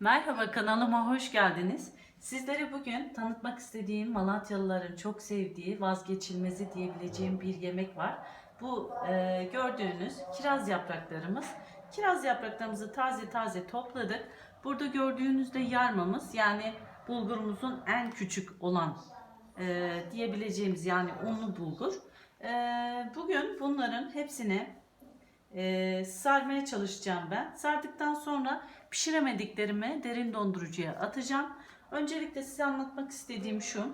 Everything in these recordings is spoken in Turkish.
Merhaba kanalıma hoş geldiniz. Sizlere bugün tanıtmak istediğim Malatyalıların çok sevdiği vazgeçilmezi diyebileceğim bir yemek var. Bu e, gördüğünüz kiraz yapraklarımız. Kiraz yapraklarımızı taze taze topladık. Burada gördüğünüzde yarmamız yani bulgurumuzun en küçük olan e, diyebileceğimiz yani unlu bulgur. E, bugün bunların hepsini e, sarmaya çalışacağım ben. Sardıktan sonra pişiremediklerimi derin dondurucuya atacağım. Öncelikle size anlatmak istediğim şu.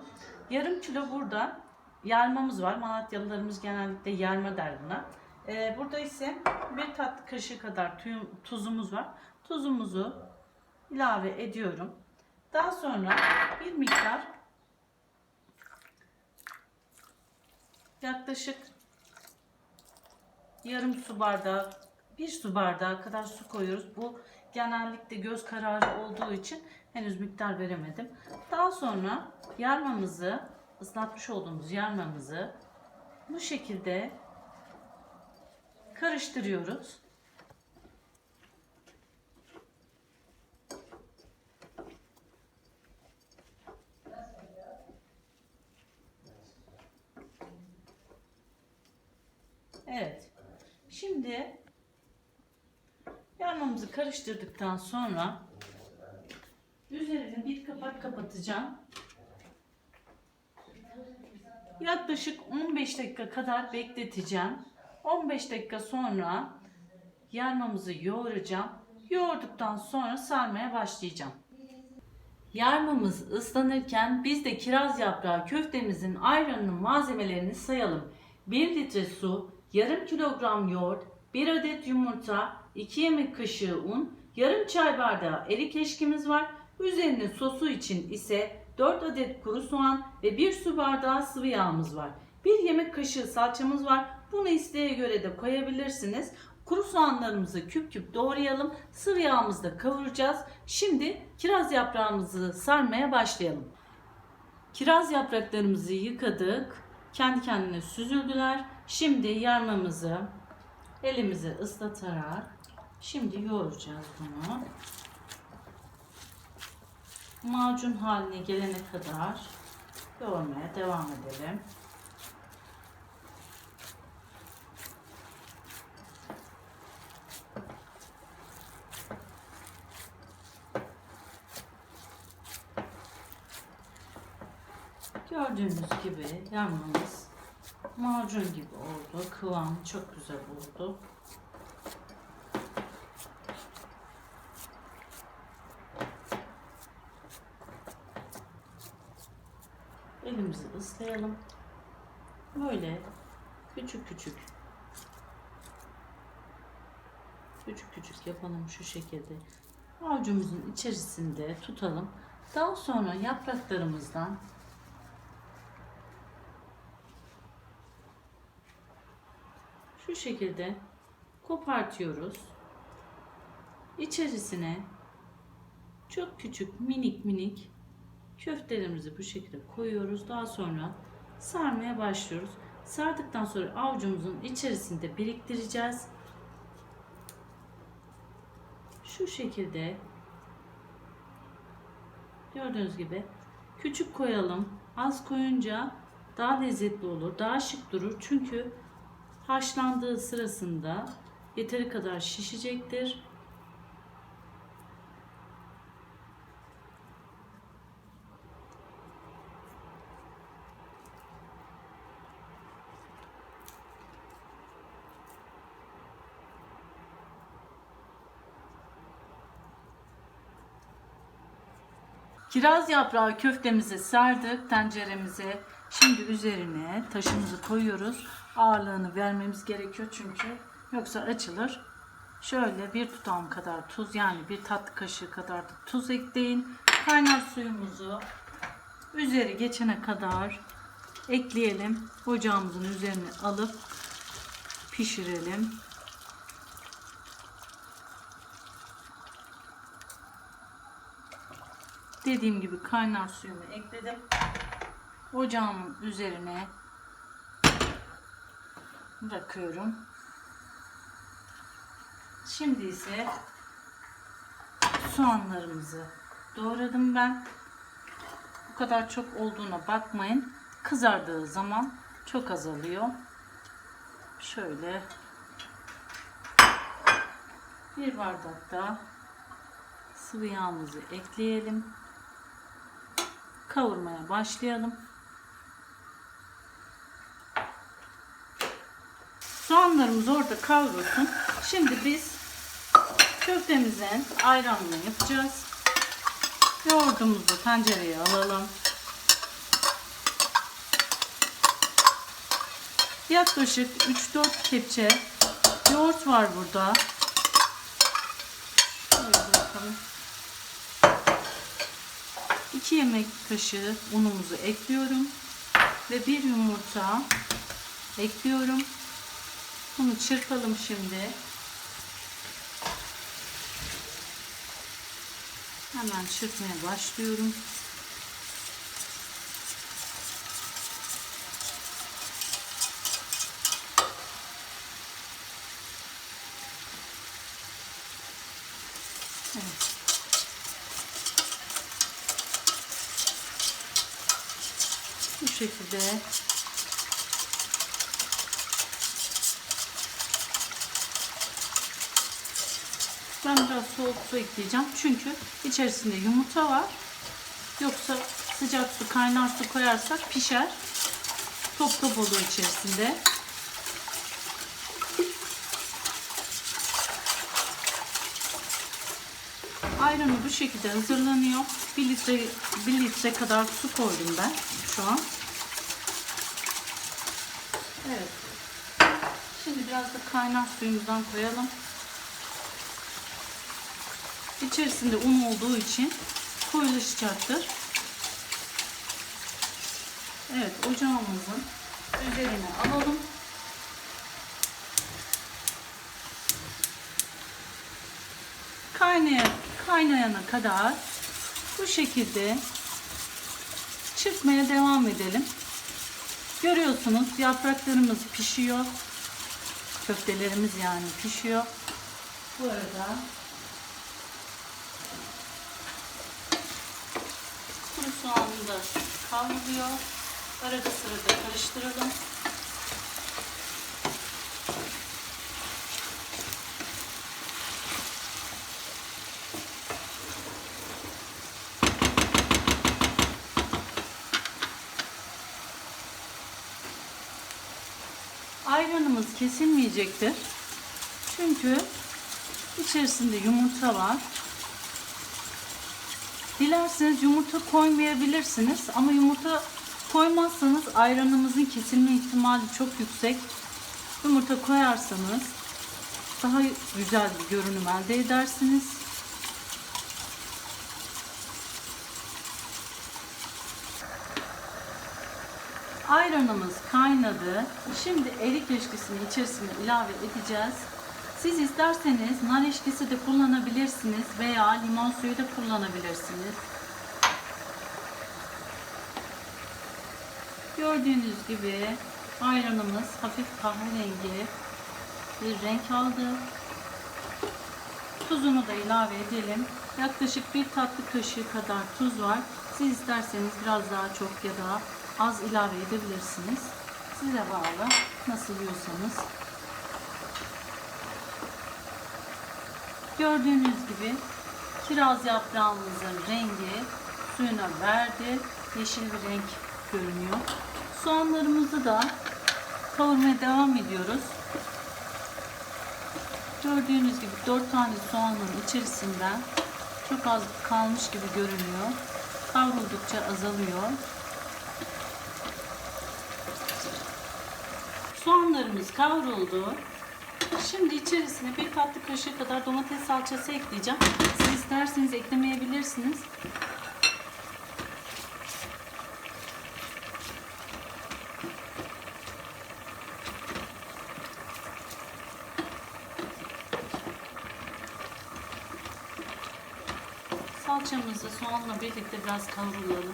Yarım kilo burada yarmamız var. Malatyalılarımız genellikle yarma der buna. E, burada ise bir tatlı kaşığı kadar tu- tuzumuz var. Tuzumuzu ilave ediyorum. Daha sonra bir miktar yaklaşık yarım su bardağı, bir su bardağı kadar su koyuyoruz. Bu genellikle göz kararı olduğu için henüz miktar veremedim. Daha sonra yarmamızı, ıslatmış olduğumuz yarmamızı bu şekilde karıştırıyoruz. Evet. Şimdi yarmamızı karıştırdıktan sonra üzerine bir kapak kapatacağım. Yaklaşık 15 dakika kadar bekleteceğim. 15 dakika sonra yarmamızı yoğuracağım. Yoğurduktan sonra sarmaya başlayacağım. Yarmamız ıslanırken biz de kiraz yaprağı köftemizin ayranının malzemelerini sayalım. 1 litre su, yarım kilogram yoğurt, 1 adet yumurta, 2 yemek kaşığı un, yarım çay bardağı erik eşkimiz var. Üzerine sosu için ise 4 adet kuru soğan ve 1 su bardağı sıvı yağımız var. 1 yemek kaşığı salçamız var. Bunu isteğe göre de koyabilirsiniz. Kuru soğanlarımızı küp küp doğrayalım. Sıvı yağımızı da kavuracağız. Şimdi kiraz yaprağımızı sarmaya başlayalım. Kiraz yapraklarımızı yıkadık. Kendi kendine süzüldüler. Şimdi yarmamızı elimizi ıslatarak şimdi yoğuracağız bunu. Macun haline gelene kadar yoğurmaya devam edelim. Gördüğünüz gibi yarmamız macun gibi oldu. Kıvam çok güzel oldu. Elimizi ıslayalım. Böyle küçük küçük küçük küçük yapalım şu şekilde. Avucumuzun içerisinde tutalım. Daha sonra yapraklarımızdan şu şekilde kopartıyoruz. İçerisine çok küçük minik minik köftelerimizi bu şekilde koyuyoruz. Daha sonra sarmaya başlıyoruz. Sardıktan sonra avucumuzun içerisinde biriktireceğiz. Şu şekilde gördüğünüz gibi küçük koyalım. Az koyunca daha lezzetli olur, daha şık durur. Çünkü haşlandığı sırasında yeteri kadar şişecektir. Kiraz yaprağı köftemizi sardık tenceremize. Şimdi üzerine taşımızı koyuyoruz. Ağırlığını vermemiz gerekiyor çünkü yoksa açılır. Şöyle bir tutam kadar tuz yani bir tatlı kaşığı kadar da tuz ekleyin. Kaynar suyumuzu üzeri geçene kadar ekleyelim. Ocağımızın üzerine alıp pişirelim. Dediğim gibi kaynar suyumu ekledim. Ocağımın üzerine bırakıyorum. Şimdi ise soğanlarımızı doğradım ben. Bu kadar çok olduğuna bakmayın. Kızardığı zaman çok azalıyor. Şöyle bir bardak da sıvı yağımızı ekleyelim. Kavurmaya başlayalım. Soğanlarımız orada kavrulsun. Şimdi biz köftemizin ayranını yapacağız. Yoğurdumuzu tencereye alalım. Yaklaşık 3-4 kepçe yoğurt var burada. Şöyle bakalım. 2 yemek kaşığı unumuzu ekliyorum. Ve bir yumurta ekliyorum. Bunu çırpalım şimdi. Hemen çırpmaya başlıyorum. Evet. Bu şekilde Ben biraz soğuk su ekleyeceğim. Çünkü içerisinde yumurta var. Yoksa sıcak su, kaynar su koyarsak pişer. Top top olur içerisinde. Ayranı bu şekilde hazırlanıyor. 1 litre, 1 litre kadar su koydum ben şu an. Evet. Şimdi biraz da kaynar suyumuzdan koyalım. İçerisinde un olduğu için koyulaşacaktır. Evet ocağımızın üzerine alalım. Kaynaya, kaynayana kadar bu şekilde çırpmaya devam edelim. Görüyorsunuz yapraklarımız pişiyor. Köftelerimiz yani pişiyor. Bu arada kuru soğanı da kavruluyor. Arada sırada karıştıralım. Ayranımız kesilmeyecektir. Çünkü içerisinde yumurta var. Dilerseniz yumurta koymayabilirsiniz ama yumurta koymazsanız ayranımızın kesilme ihtimali çok yüksek. Yumurta koyarsanız daha güzel bir görünüm elde edersiniz. Ayranımız kaynadı. Şimdi erik eşkisini içerisine ilave edeceğiz. Siz isterseniz nar eşkisi de kullanabilirsiniz veya limon suyu da kullanabilirsiniz. Gördüğünüz gibi ayranımız hafif kahverengi bir renk aldı. Tuzunu da ilave edelim. Yaklaşık bir tatlı kaşığı kadar tuz var. Siz isterseniz biraz daha çok ya da az ilave edebilirsiniz. Size bağlı. Nasıl yiyorsanız. Gördüğünüz gibi kiraz yaprağımızın rengi suyuna verdi. Yeşil bir renk görünüyor. Soğanlarımızı da kavurmaya devam ediyoruz. Gördüğünüz gibi 4 tane soğanın içerisinden çok az kalmış gibi görünüyor. Kavruldukça azalıyor. Soğanlarımız kavruldu. Şimdi içerisine bir tatlı kaşığı kadar domates salçası ekleyeceğim. Siz isterseniz eklemeyebilirsiniz. Salçamızı soğanla birlikte biraz kavruluyalım.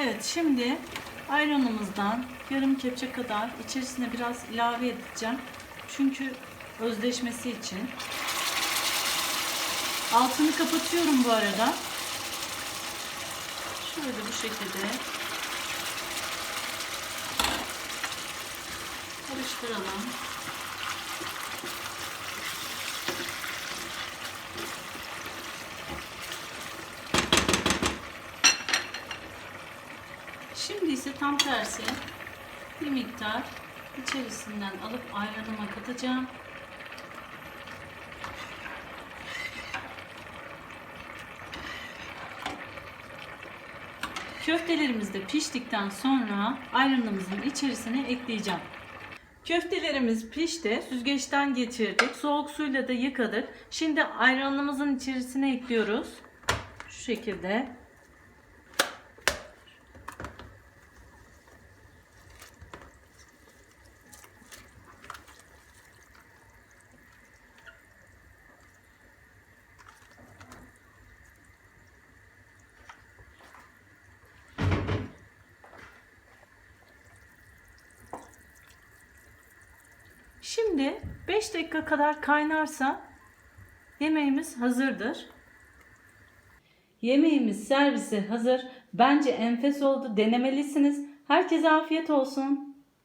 Evet şimdi ayranımızdan yarım kepçe kadar içerisine biraz ilave edeceğim. Çünkü özleşmesi için. Altını kapatıyorum bu arada. Şöyle bu şekilde karıştıralım. Şimdi ise tam tersi bir miktar içerisinden alıp ayranıma katacağım. Köftelerimiz de piştikten sonra ayranımızın içerisine ekleyeceğim. Köftelerimiz pişti. Süzgeçten geçirdik. Soğuk suyla da yıkadık. Şimdi ayranımızın içerisine ekliyoruz. Şu şekilde. Şimdi 5 dakika kadar kaynarsa yemeğimiz hazırdır. Yemeğimiz servise hazır. Bence enfes oldu. Denemelisiniz. Herkese afiyet olsun.